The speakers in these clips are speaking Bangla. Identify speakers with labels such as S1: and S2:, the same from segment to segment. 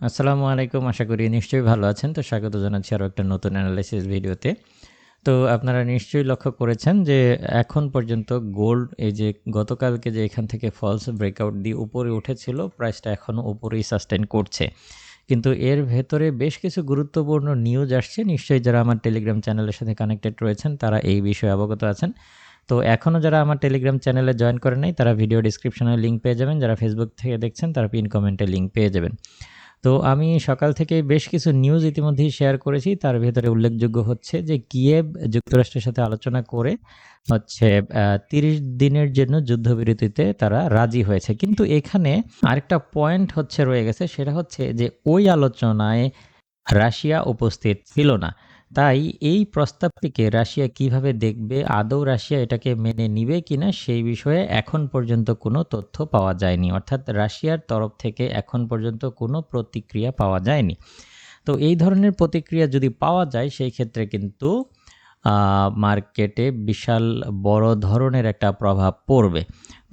S1: আসসালামু আলাইকুম, আশা করি নিশ্চয়ই ভালো আছেন। তো স্বাগত জানাচ্ছি আরও একটা নতুন অ্যানালাইসিস ভিডিওতে। তো আপনারা নিশ্চয়ই লক্ষ্য করেছেন যে এখন পর্যন্ত গোল্ড এই যে গতকালকে যে এখান থেকে ফলস ব্রেকআউট দিয়ে উপরে উঠেছিল প্রাইসটা এখনও উপরেই সাস্টেন করছে। কিন্তু এর ভেতরে বেশ কিছু গুরুত্বপূর্ণ নিউজ আসছে। নিশ্চয়ই যারা আমার টেলিগ্রাম চ্যানেলের সাথে কানেক্টেড রয়েছেন, তারা এই বিষয়ে অবগত আছেন। তো এখনও যারা আমার টেলিগ্রাম চ্যানেলে জয়েন করে নাই, তারা ভিডিও ডিসক্রিপশনে লিঙ্ক পেয়ে যাবেন। যারা ফেসবুক থেকে দেখছেন, তারা পিন কমেন্টে লিঙ্ক পেয়ে যাবেন। তো আমি সকাল থেকে বেশ কিছু নিউজ ইতিমধ্যেই শেয়ার করেছি। তার ভেতরে উল্লেখযোগ্য হচ্ছে যে কিয়েব যুক্তরাষ্ট্রের সাথে আলোচনা করে হচ্ছে তিরিশ দিনের জন্য যুদ্ধবিরতিতে তারা রাজি হয়েছে। কিন্তু এখানে আরেকটা পয়েন্ট হচ্ছে, রয়ে গেছে, সেটা হচ্ছে যে, ওই আলোচনায় রাশিয়া উপস্থিত ছিল না। তাই এই প্রস্তাবটিকে রাশিয়া কীভাবে দেখবে, আদৌ রাশিয়া এটাকে মেনে নিবে কিনা সেই বিষয়ে এখন পর্যন্ত কোনো তথ্য পাওয়া যায়নি। অর্থাৎ রাশিয়ার তরফ থেকে এখন পর্যন্ত কোনো প্রতিক্রিয়া পাওয়া যায়নি। তো এই ধরনের প্রতিক্রিয়া যদি পাওয়া যায়, সেই ক্ষেত্রে কিন্তু মার্কেটে বিশাল বড় ধরনের একটা প্রভাব পড়বে।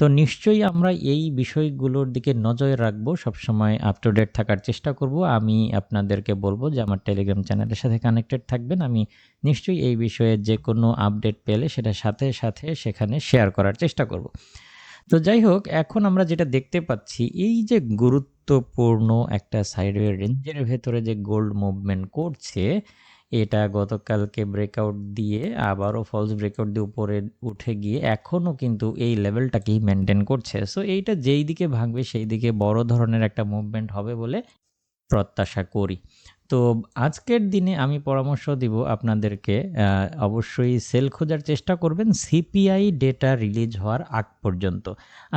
S1: তো নিশ্চয়ই আমরা এই বিষয়গুলোর দিকে নজর রাখব, সবসময় আপ টু ডেট থাকার চেষ্টা করব। আমি আপনাদেরকে বলব যে আমার টেলিগ্রাম চ্যানেলের সাথে কানেক্টেড থাকবেন। আমি নিশ্চয়ই এই বিষয়ে যে কোনো আপডেট পেলে সেটা সাথে সাথে সেখানে শেয়ার করার চেষ্টা করব। তো যাই হোক এখন আমরা যেটা দেখতে পাচ্ছি, এই যে গুরুত্বপূর্ণ একটা সাইডওয়ে রেঞ্জের ভেতরে যে গোল্ড মুভমেন্ট করছে, এটা গতকালকে ব্রেকআউট দিয়ে, আবারও ফলস ব্রেকআউট দিয়ে উপরে উঠে গিয়ে, এখনও কিন্তু এই লেভেলটাকেই মেনটেন করছে। সো এইটা যেই দিকে ভাঙবে, সেই দিকে বড় ধরনের একটা মুভমেন্ট হবে বলে প্রত্যাশা করি। তো আজকের দিনে আমি পরামর্শ দিব আপনাদেরকে অবশ্যই সেল খোঁজার চেষ্টা করবেন সিপিআই ডেটা রিলিজ হওয়ার আগ পর্যন্ত।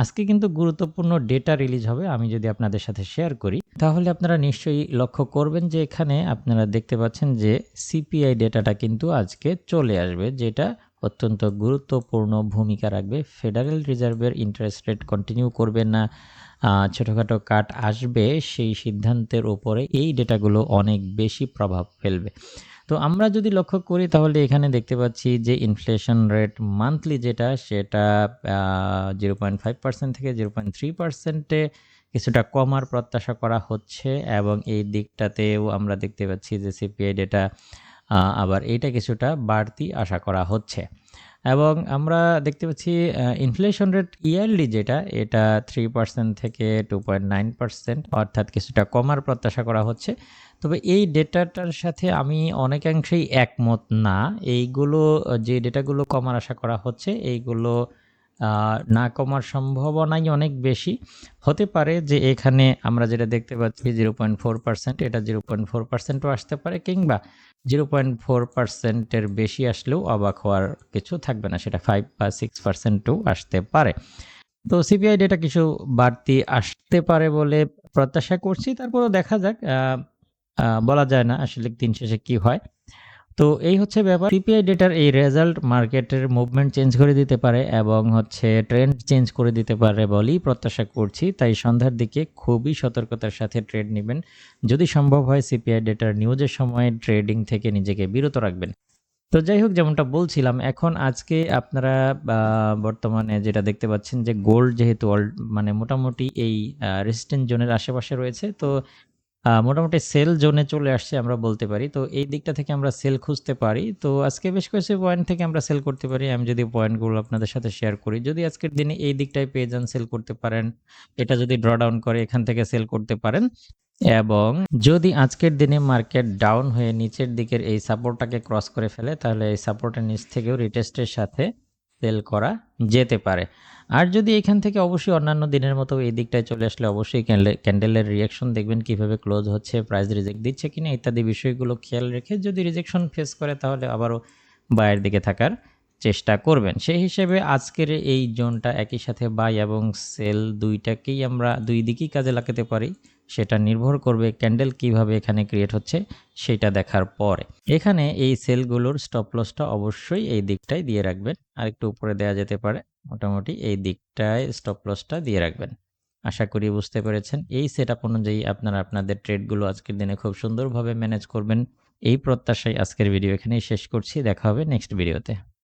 S1: আজকে কিন্তু গুরুত্বপূর্ণ ডেটা রিলিজ হবে, আমি যদি আপনাদের সাথে শেয়ার করি। তাহলে আপনারা নিশ্চয়ই লক্ষ্য করবেন যে এখানে আপনারা দেখতে পাচ্ছেন যে সিপিআই ডেটাটা কিন্তু আজকে চলে আসবে, যেটা অত্যন্ত গুরুত্বপূর্ণ ভূমিকা রাখবে। ফেডারেল রিজার্ভের ইন্টারেস্ট রেট কন্টিনিউ করবে না ছোটোখাটো কাট আসবে, সেই সিদ্ধান্তের ওপরে এই ডেটাগুলো অনেক বেশি প্রভাব ফেলবে। তো আমরা যদি লক্ষ্য করি, তাহলে এখানে দেখতে পাচ্ছি যে ইনফ্লেশন রেট মান্থলি যেটা, সেটা জিরো পয়েন্ট ফাইভ পার্সেন্ট থেকে জিরো পয়েন্ট থ্রি পার্সেন্টে কিছুটা কমার প্রত্যাশা করা হচ্ছে। এবং এই দিকটাতেও আমরা দেখতে পাচ্ছি যে সিপিআই ডেটা আবার এইটা কিছুটা বাড়তি আশা করা হচ্ছে। এবং আমরা দেখতে পাচ্ছি ইনফ্লেশন রেট ইয়ারলি যেটা, এটা থ্রি পার্সেন্ট থেকে টু পয়েন্ট নাইন পার্সেন্ট অর্থাৎ কিছুটা কমার প্রত্যাশা করা হচ্ছে। তবে এই ডেটাটার সাথে আমি অনেকাংশেই একমত না। এইগুলো, যে ডেটাগুলো কমার আশা করা হচ্ছে, এইগুলো না কমার সম্ভাবনাই অনেক বেশি। হতে পারে যে এখানে আমরা যেটা দেখতে পাচ্ছি জিরো পয়েন্ট ফোর পার্সেন্ট, এটা জিরো পয়েন্ট ফোর পার্সেন্টও আসতে পারে কিংবা জিরো পয়েন্ট ফোর পার্সেন্টের বেশি আসলেও অবাক হওয়ার কিছু থাকবে না, সেটা ফাইভ বা সিক্স পার্সেন্টও আসতে পারে। তো সিপিআই ডেটা কিছু বাড়তি আসতে পারে বলে প্রত্যাশা করছি। তারপরও দেখা যাক বলা যায় না আসলে দিন শেষে কি হয়। তো এই হচ্ছে ব্যাপার। সিপিআই ডেটার এই রেজাল্ট মার্কেটের মুভমেন্ট চেঞ্জ করে দিতে পারে এবং হচ্ছে ট্রেন্ড চেঞ্জ করে দিতে পারে বলেই প্রত্যাশা করছি। তাই সন্ধ্যার দিকে খুবই সতর্কতার সাথে ট্রেড নেবেন। যদি সম্ভব হয় সিপিআই ডেটার নিউজের সময় ট্রেডিং থেকে নিজেকে বিরত রাখবেন। তো যাই হোক, যেমনটা বলছিলাম, এখন আজকে আপনারা বর্তমানে যেটা দেখতে পাচ্ছেন যে গোল্ড যেহেতু মানে মোটামুটি এই রেসিস্ট্যান্ট জোনের আশেপাশে রয়েছে, তো মোটামুটি সেল জোনে চলে আসছে আমরা বলতে পারি। তো এই দিকটা থেকে আমরা সেল খুঁজতে পারি। তো আজকে বেশ কিছু পয়েন্ট থেকে আমরা সেল করতে পারি। আমি যদি পয়েন্টগুলো আপনাদের সাথে শেয়ার করি, যদি আজকের দিনে এই দিকটায় পেয়ে যান সেল করতে পারেন, এটা যদি ড্র ডাউন করে এখান থেকে সেল করতে পারেন। এবং যদি আজকের দিনে মার্কেট ডাউন হয়ে নিচের দিকের এই সাপোর্টটাকে ক্রস করে ফেলে, তাহলে এই সাপোর্টের নিচ থেকেও রিটেস্টের সাথে সেল করা যেতে পারে। আর যদি এখান থেকে অবশ্যই অন্যান্য দিনের মতো এই দিকটায় চলে আসলে অবশ্যই ক্যান্ডেলের রিয়াকশন দেখবেন কীভাবে ক্লোজ হচ্ছে প্রাইস রিজেক্ট দিচ্ছে কিনা ইত্যাদি বিষয়গুলো খেয়াল রেখে যদি রিজেকশন ফেস করে তাহলে আবারও বায়ের দিকে থাকার চেষ্টা করবেন। সেই হিসেবে আজকের এই জোনটা একই সাথে বাই এবং সেল দুইটাকেই আমরা দুই দিকেই কাজে লাগাতে পারি। সেটা নির্ভর করবে ক্যান্ডেল কীভাবে এখানে ক্রিয়েট হচ্ছে সেটা দেখার পরে। এখানে এই সেলগুলোর স্টপ লসটা অবশ্যই এই দিকটাই দিয়ে রাখবেন। আর একটু উপরে দেওয়া যেতে পারে, মোটামুটি এই দিকটায় স্টপ লসটা দিয়ে রাখবেন। আশা করি বুঝতে পেরেছেন। এই সেট আপ অনুযায়ী আপনারা আপনাদের ট্রেডগুলো আজকের দিনে খুব সুন্দরভাবে ম্যানেজ করবেন। এই প্রত্যাশায় আজকের ভিডিও এখানেই শেষ করছি। দেখা হবে নেক্সট ভিডিওতে